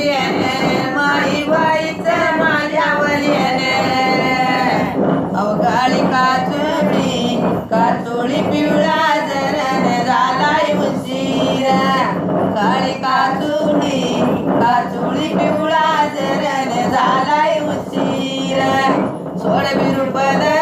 येणे माई बाईचं माझ्यावर येणे. अवघाळी काचोळी काचोळी पिवळा जरण झालाय उशीर. काळी काचोळी काचोळी पिवळा जरण झालाय उशीर. सोड बिरुपद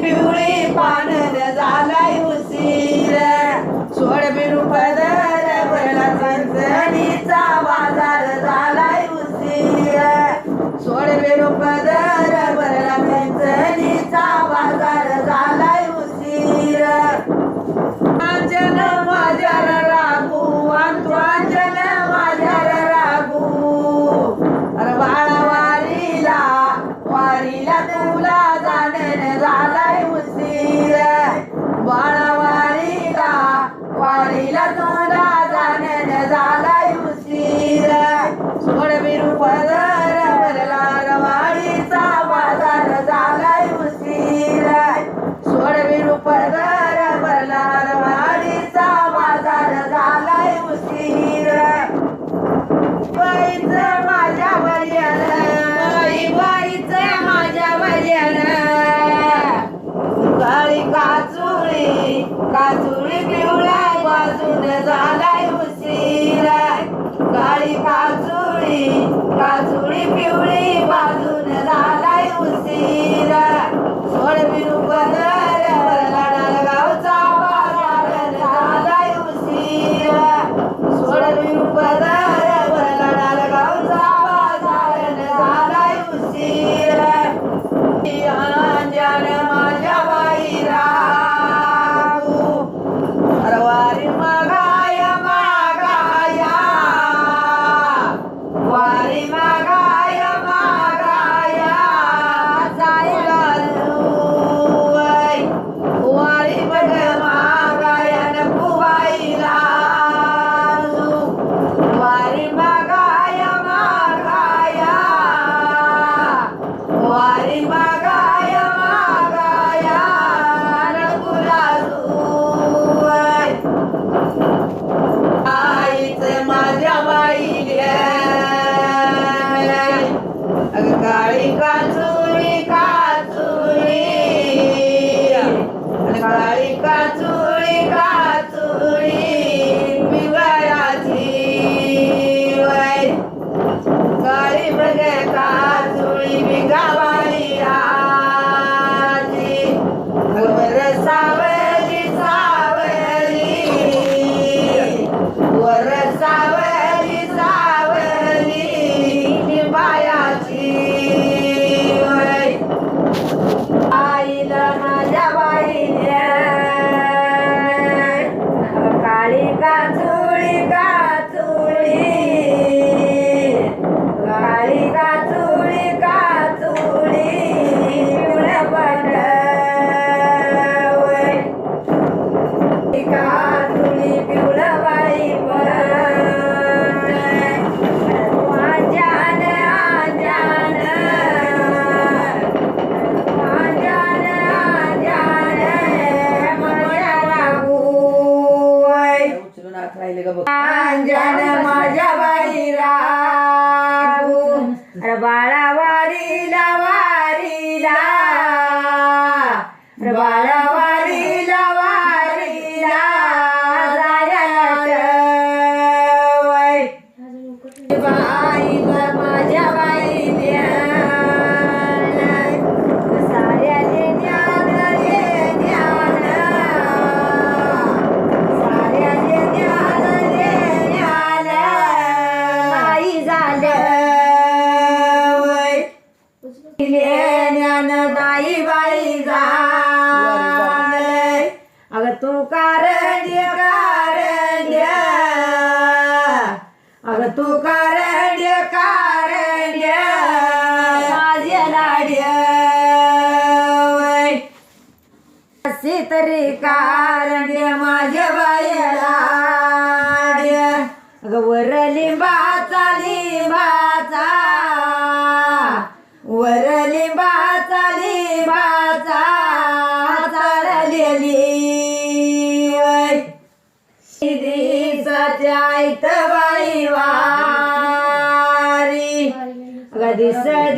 peor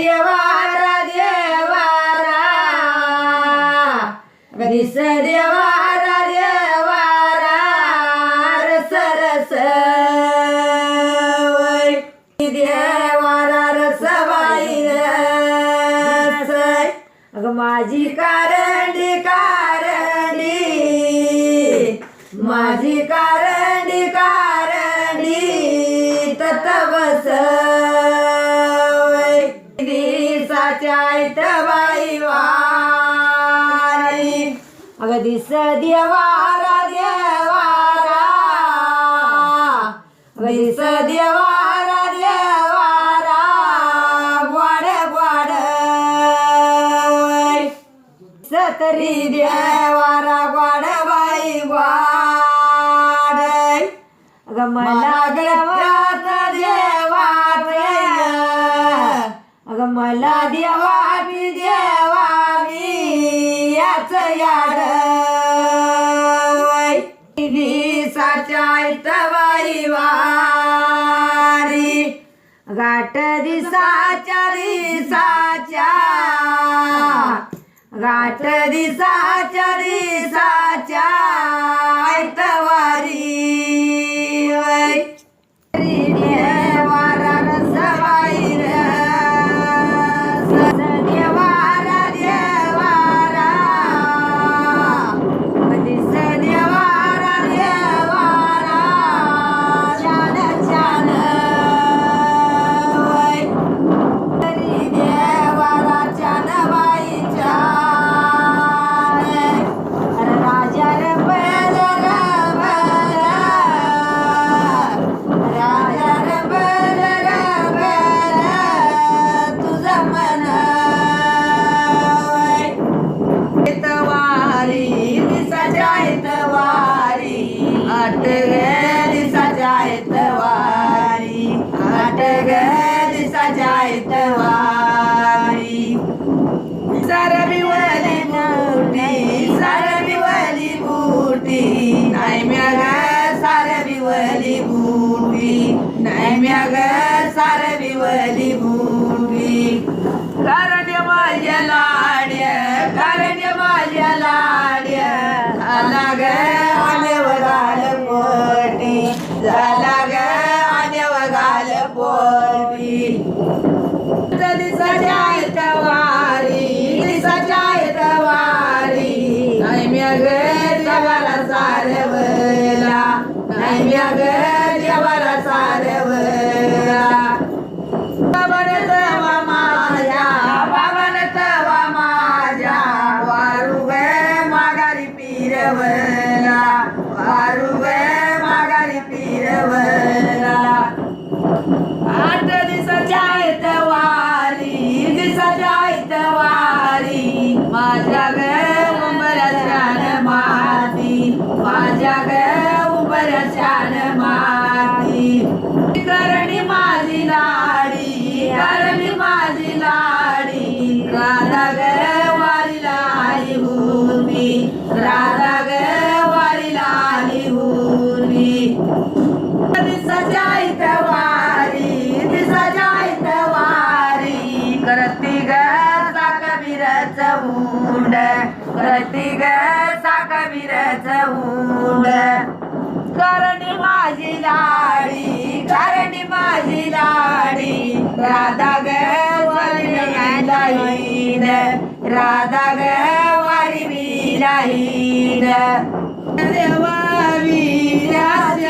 देवारा देवारा दिस देवा देवारा गोडबाई गोड गमला गवत देवा गमला देवा मी देवा मी याच याड. दिसाच्या तवाई वारी. गाठ दिसाच्या दिसाच्या गाठ दिसाच्या दिसाच्या आयतवारी. embriaguez. सजायत वारी सजायत वारी. करती ग करणी माझी लाडी करणी माझी लाडी. राधा ग लाईन राधा ग वारी मी लाईन देवा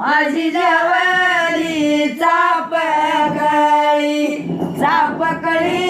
माझी जवळी चापकळी चापकळी.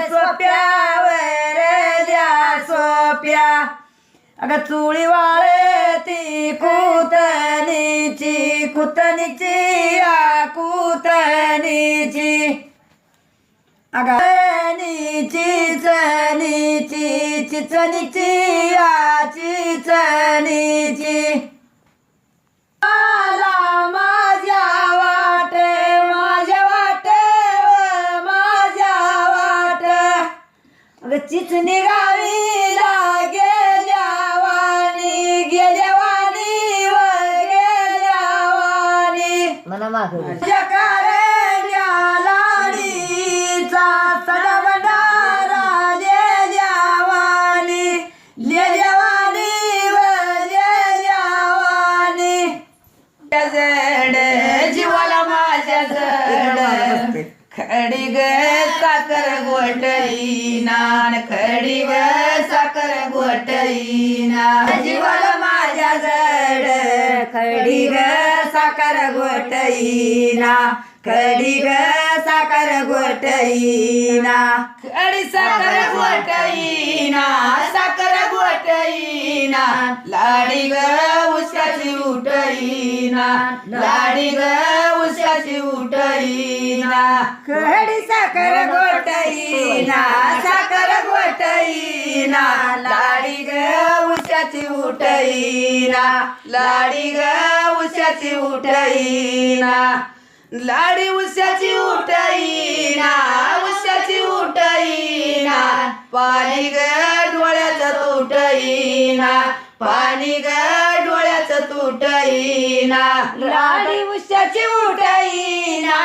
सोप्यावर द्या सोप्या. अगं चुळी वाळती कुतनीची कुतनीची या कुतनीची. अगनीची चनीची चिचनीची या चिचनीची चिचणी गावीला गेल्या वाणी गेल्या वाणी व गेल्या वाणी. म्हणा माग जकारेल्या लाडीचा सडा भंडारा लेल्या व लेल्या जड जीवाला माझ्या जड खडीग साखर गोटईना खडी ग साखर गोटईना जीवाला माझ्या जड. खडीग ग साखर गोटईना खडी ग साखर गोटईना खडी साखर गोटईना साखर गोटईना लाडी ग उशाची उठईना. लाडी ग उशाची उठईना. खडी साखर गोटईना साखर गोटईना लाडी ग उशाची उठईना. लाडी ग उशाची उठईना. लाडी उशाची उठाईना उशाची उठाईना पाणी ग डोळ्याचं तुटईना पाणी ग डोळ्याचं तुटईना लाडी उशाची उठाईना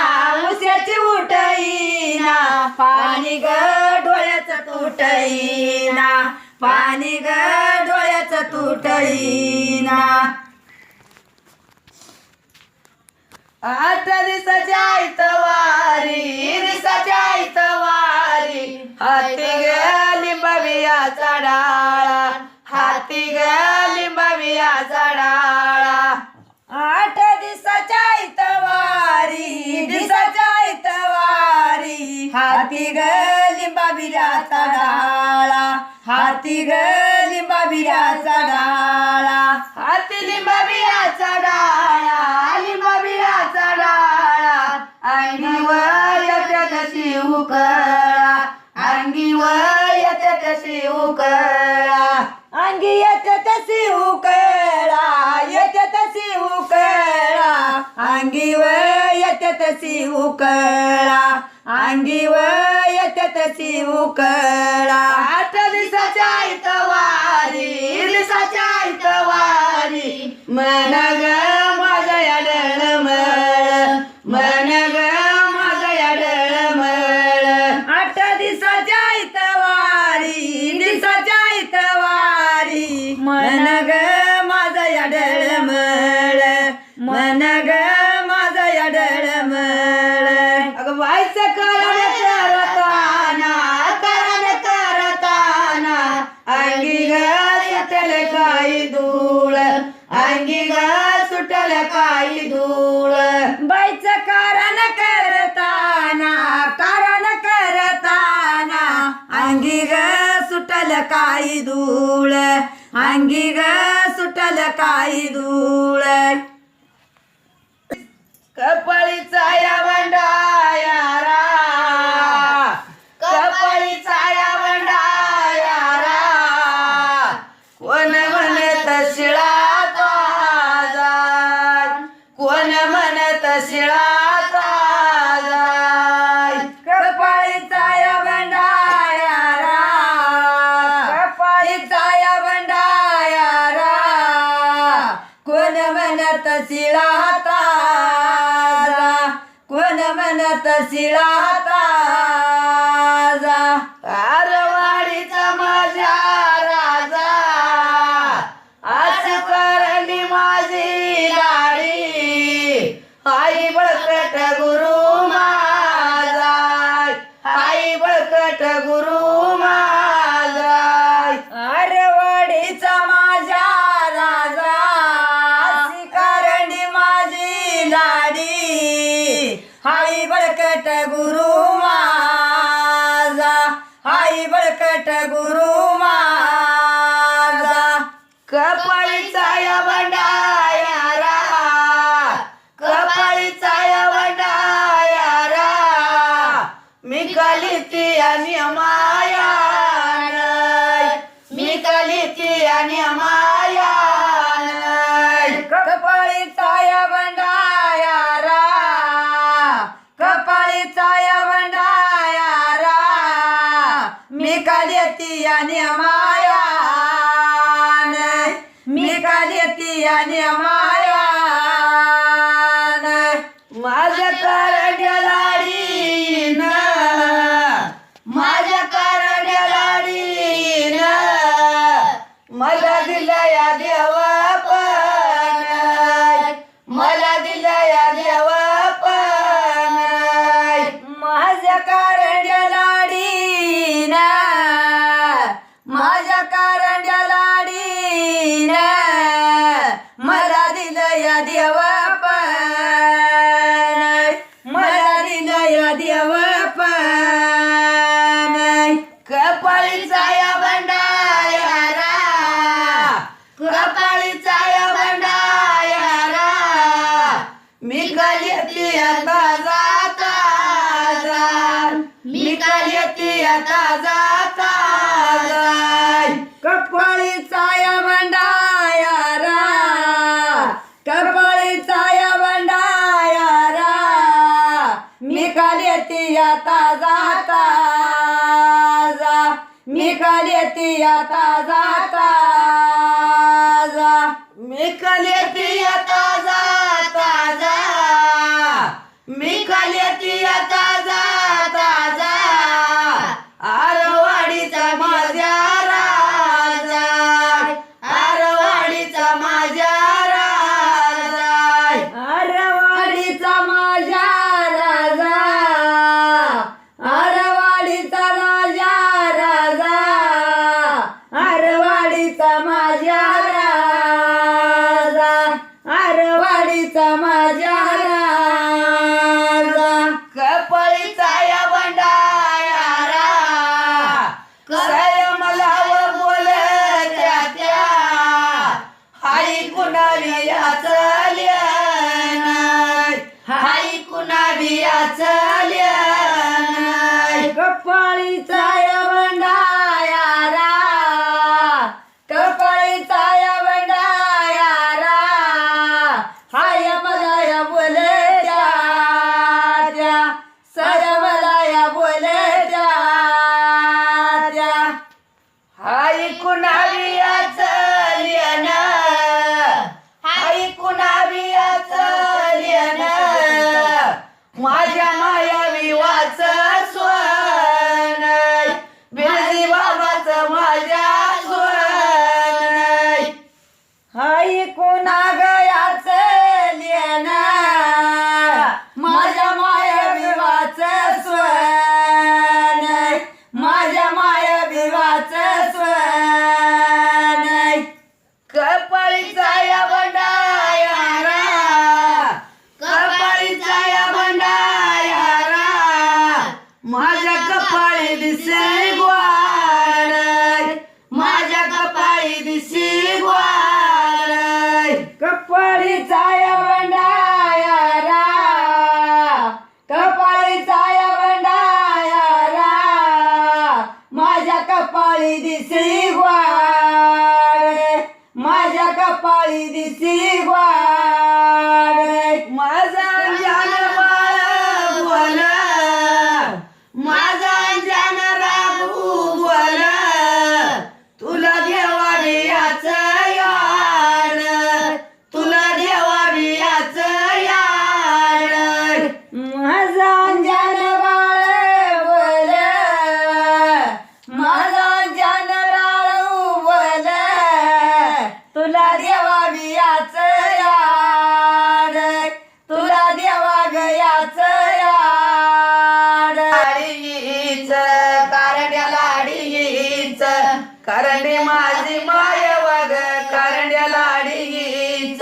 उशाची उठाईना पाणी ग डोळ्याचं तुटईना पाणी ग डोळ्याचं तुटईना आठ दिसाच्या आयतवारी दिसाच्या आयतवारी हाती ग लिंबावियाचा डाळा हाती ग लिंबावियाचा डाळा आठ दिसाच्या वारी दिवसाच्या आयतवारी हाती ग लिंबावियाचा डाळा. हाती ग लिंबावियाचा डाळा. हाती लिंबावियाचा डाळा लिंबावियाचा डाळा. अंगी वयत्या तशी उकळा. अंगी अंगीवर तशी उकळा. अंगी येत्यात शिवकळा येत्यात शिवकळा अंगीवर येत्यात शिवकळा अंगीवर येत्यात शिवकळा आठ दिवसाच्या आयतवारी दिवसाच्या आयतवारी मन अंगी ग सुटल काही धूळ. बाईचं कारण करताना कारण करताना अंगी ग सुटल काही धूळ. अंगी ग सुटल काही धूळ. कपाळीचा या म्हणत मी काली ती आणि माया मी काली ती आणि माया निघाले आता जाता. जा. निघाले आता जाता. जा. निघाले हाय कुणावियाचं लेण हाय कुणावियाचं लेण माझ्या माया विवाचं dedi. माझी मायवग कारंड्या लाडीच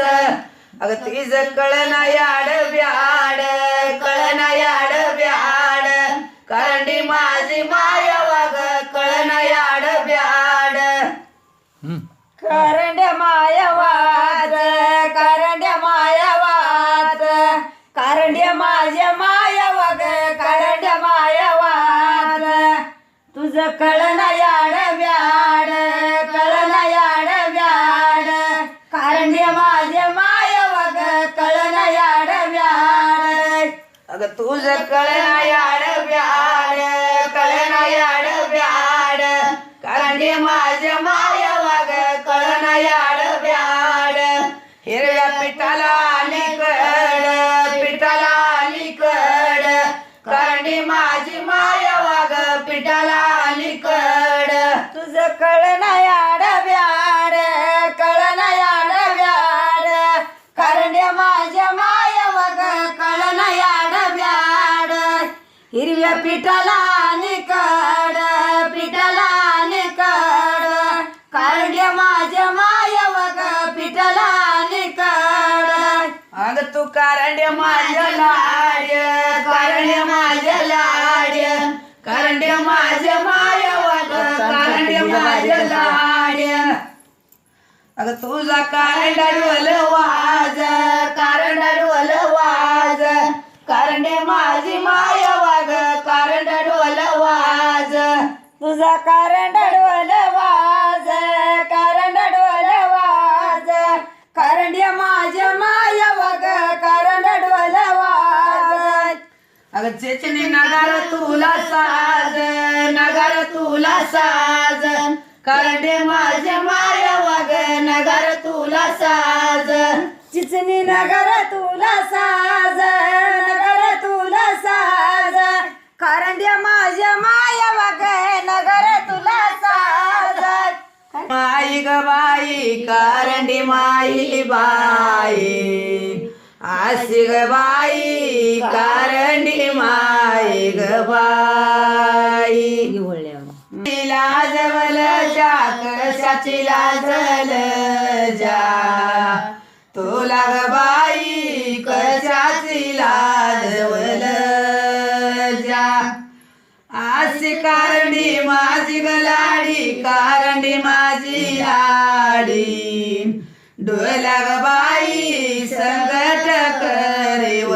अग तिज कळना याड ब्याड कळना याड ब्याड. कारंडी माझी मा माझी माया वाग पिठाला अलीकड तुझं कळण याड व्याड कळण याड व्याड करण्या माझ्या माया वाग कळण याड व्याड हिरव्या पिठाला अलीकड पिठाला अलीकड करण्या माझ्या माया वाग पिठाला अलीकड अग तू करण्या माझ्या माझ्या अगं तुझा कारंडाडवल वाज कारंडाडवल वाज कारंडे माझी माया वाग कारंडाडवल वाज. तुझा कारंडा अगं चेचने नगर तुला साज नगर तुला साज. करंडे माझे माया वाग नगर तुला साज. चिचनी नगर तुला साज नगर तुला साज. करंड्या माझ्या माया वाग नगर तुला साज. माई ग बाई करंडी माई बाई. आशी ग बाई करंडी माई ग बाई. लाजवल जा कशाची लाजल जा. तुला ग बाई कशाची लाजवल जा. आशी कारंडी माझी गलाडी कारंडी माझी लाडी. डोला ग बाई संकट करे व